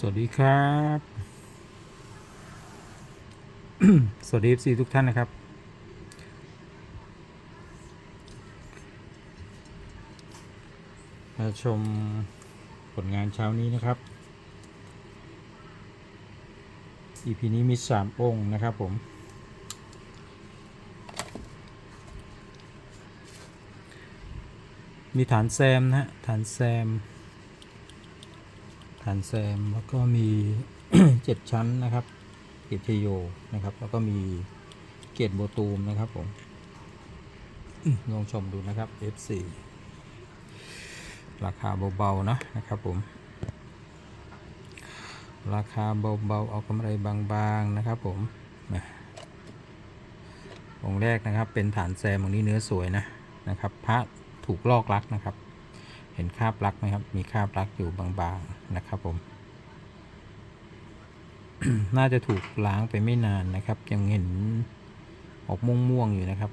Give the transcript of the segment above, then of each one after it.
สวัสดีครับ สวัสดี FC ทุกท่านนะครับ มาชมผลงานเช้านี้นะครับ EP นี้มี 3 องค์นะครับผม มีฐานแซมนะฮะฐานแซม ฐานแซมแล้วก็มีเจ็ดชั้นนะครับเกียรติโยนะครับ แล้วก็มีเกียรติโบตูมนะครับผมลองชมดูนะครับ F4 ราคาเบาๆนะนะครับผม ราคาเบาๆเอากำไรบางๆนะครับผมองแรกนะครับเป็นฐานแซมองนี้เนื้อสวยนะนะครับพระถูกลอกลักนะครับ เห็นคราบลักไหมครับ มีคราบลักอยู่บางๆนะครับผม น่าจะถูกล้างไปไม่นานนะครับ ยังเห็นออกม่วงๆอยู่นะครับ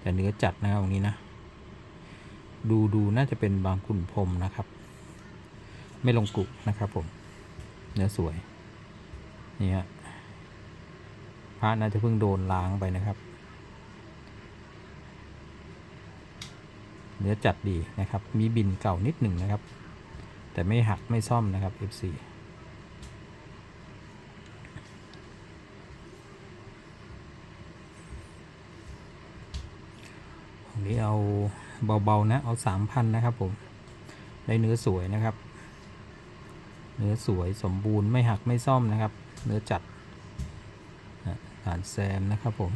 แต่เนื้อจัดนะครับตรงนี้นะ ดูดูน่าจะเป็นบางขุนพรมนะครับ ไม่ลงกรุนะครับผม เนื้อสวย นี่ฮะพระน่าจะเพิ่งโดนล้างไปนะครับ เนื้อจัดดีนะครับ มีบินเก่านิดหนึ่งนะครับ แต่ไม่หักไม่ซ่อมนะครับ F4 อันนี้เอาเบาๆนะ เอาสามพันนะครับผม ได้เนื้อสวยนะครับ เนื้อสวยสมบูรณ์ไม่หักไม่ซ่อมนะครับ เนื้อจัดผ่านแซมนะครับผม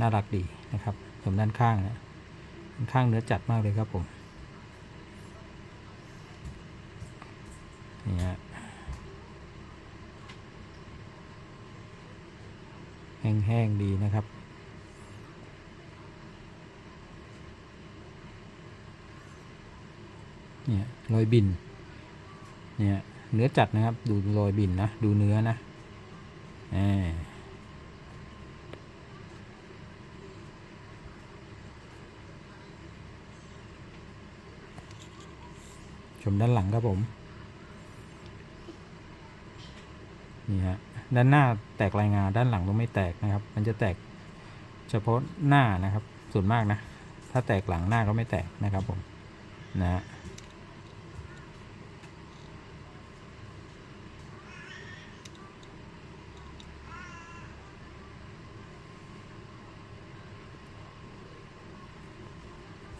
น่ารักดีนะครับผมด้านข้างนะ ข้างเนื้อจัดมากเลยครับผมนี่ฮะแห้งๆดีนะครับเนี่ยรอยบินเนี่ยเนื้อจัดนะครับ ดูรอยบินนะ ดูเนื้อนะอ่า ชมด้านหลังครับผม นี่ฮะ ด้านหน้าแตกรายงานด้านหลังต้องไม่แตกนะครับ มันจะแตกเฉพาะหน้านะครับ ส่วนมากนะ ถ้าแตกหลังหน้าก็ไม่แตกนะครับผม นะฮะ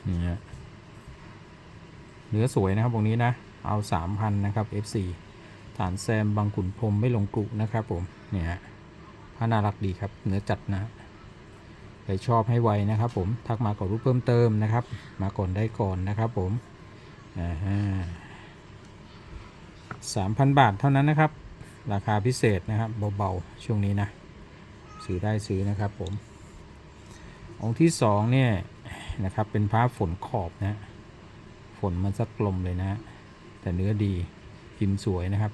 นี่ฮะ เนื้อสวยนะครับตรงนี้นะ เอา3,000นะครับ F4 ฐานแซมบางขุนพรมไม่ลงกรุนะครับผม เนี่ยฮะผ้าน่ารักดีครับ เนื้อจัดนะใครชอบให้ไวนะครับผม ทักมาก่อนรูปเพิ่มเติมนะครับ มาก่อนได้ก่อนนะครับผมอ่าฮะ3,000บาทเท่านั้นนะครับ ราคาพิเศษนะครับเบาๆช่วงนี้นะ ซื้อได้ซื้อนะครับผมองค์ที่สองเนี่ยนะครับเป็นพระฝนขอบนะ นมันสักกลมเลยนะ แต่เนื้อดีพิมพ์สวยนะครับ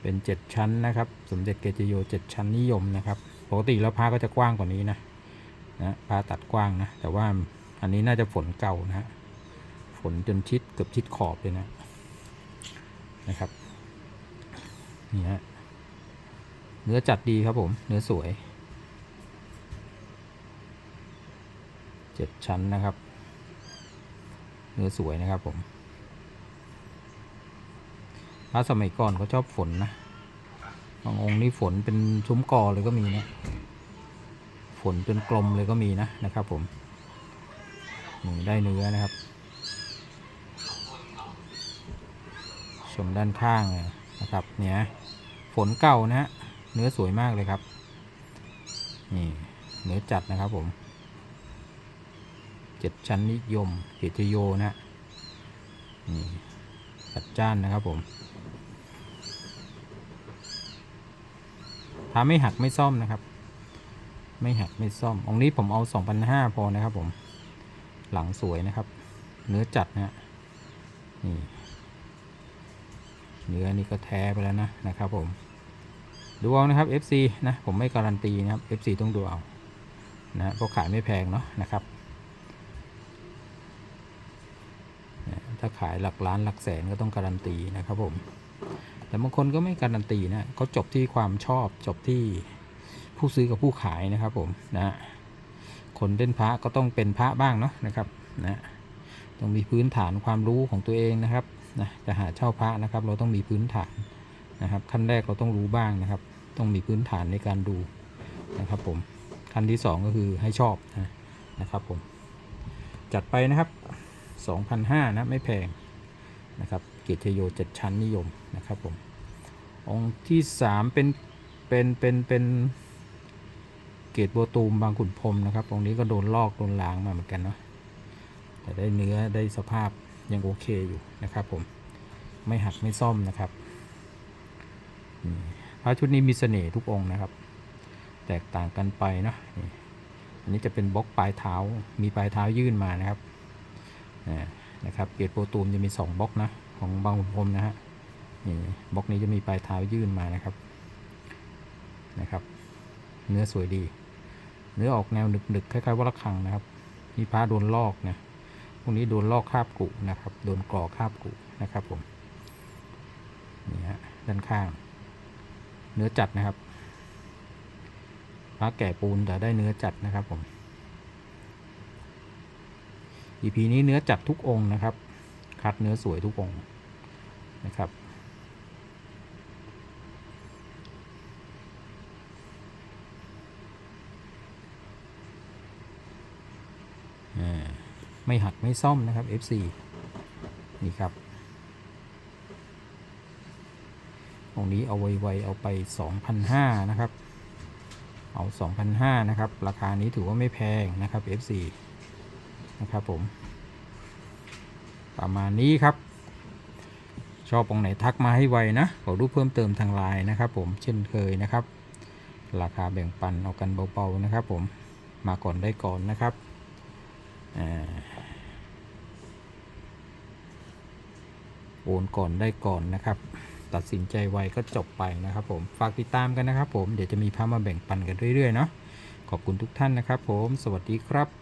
เป็น 7 ชั้นนะครับ สมเด็จเกจิโย 7 ชั้นนิยมนะครับ ปกติแล้วผ้าก็จะกว้างกว่านี้นะนะผ้าตัดกว้างนะ แต่ว่าอันนี้น่าจะฝนเก่านะฮะฝนจนชิดเกือบชิดขอบเลยนะนะครับนี่ฮะเนื้อจัดดีครับผม เนื้อสวย 7 ชั้นนะครับ นื้อสวยนะครับผมพระสมัยก่อนเขาชอบฝนนะบางองค์นี่ฝนเป็นซุ้มกอเลยก็มีนะฝนจนกลมเลยก็มีนะนะครับ ผมนี่ได้เนื้อนะครับ ชมด้านข้างเลยนะครับ เนี่ยฝนเก่านะฮะเนื้อสวยมากเลยครับ นี่เนื้อจัดนะครับผม เจ็ดชั้นนิยมเกตโยนะนี่จัดจ้านนะครับผมถ้าไม่หักไม่ซ่อมนะครับ ไม่หักไม่ซ่อม องนี้ผมเอา2,500พอนะครับผม หลังสวยนะครับ เนื้อจัดนะฮะนี่ เนื้อนี่ก็แท้ไปแล้วนะนะครับผม ดูเอานะครับ FC นะ ผมไม่การันตีนะครับ FC ต้องดูเอา นะเพราะขายไม่แพงเนาะนะครับ ถ้าขายหลักล้านหลักแสนก็ต้องการันตีนะครับผม แต่บางคนก็ไม่การันตีนะเขาจบที่ความชอบจบที่ผู้ซื้อกับผู้ขายนะครับผมนะคนเล่นพระก็ต้องเป็นพระบ้างเนาะนะครับนะต้องมีพื้นฐานความรู้ของตัวเองนะครับนะจะหาเช่าพระนะครับ เราต้องมีพื้นฐานนะครับขั้นแรกเราต้องรู้บ้างนะครับ ต้องมีพื้นฐานในการดูนะครับผมขั้นที่สองก็คือให้ชอบนะนะครับผมจัดไปนะครับ 2,500นะไม่แพงนะครับเกียรติโยเจ็ดชั้นนิยมนะครับผมองค์ที่สามเป็นเป็นเป็นเป็นเกรดโบวตูมบางขุนพรมนะครับองค์นี้ก็โดนลอกโดนล้างมาเหมือนกันเนาะแต่ได้เนื้อได้สภาพยังโอเคอยู่นะครับผมไม่หักไม่ซ่อมนะครับพระชุดนี้มีเสน่ห์ทุกองค์นะครับ แตกต่างกันไปเนาะอันนี้จะเป็นบล็อกปลายเท้ามีปลายเท้ายื่นมานะครับ นะครับเกียรดโปรตูมจะมี 2บล็อกนะของบางขุนพรมนะฮะนี่บล็อกนี้จะมีปลายเท้ายื่นมานะครับนะครับ เนื้อสวยดี เนื้อออกแนวหนึกๆคล้ายๆวัลคังนะครับมีผ้าโดนลอกนะพวกนี้โดนลอกคาบกุนะครับโดนกรอคาบกุนะครับผมนี่ฮะด้านข้าง เนื้อจัดนะครับพระแก่ปูนแต่ได้เนื้อจัดนะครับผม EP นี้เนื้อจัดทุกองค์นะครับ คัดเนื้อสวยทุกองค์นะครับ ไม่หักไม่ซ่อมนะครับ FC นี่ครับองนี้เอาไวๆเอาไป 2,500 นะครับ เอา 2,500 นะครับ ราคานี้ถือว่าไม่แพงนะครับ FC นะครับผม ประมาณนี้ครับ ชอบองไหนทักมาให้ไวนะ ขอรูปเพิ่มเติมทางไลน์นะครับผมเช่นเคยนะครับ ราคาแบ่งปันเอากันเบาๆนะครับผมมาก่อนได้ก่อนนะครับอโอนก่อนได้ก่อนนะครับ ตัดสินใจไวก็จบไปนะครับผม ฝากติดตามกันนะครับผม เดี๋ยวจะมีพามาแบ่งปันกันเรื่อยๆเนาะ ขอบคุณทุกท่านนะครับผม สวัสดีครับ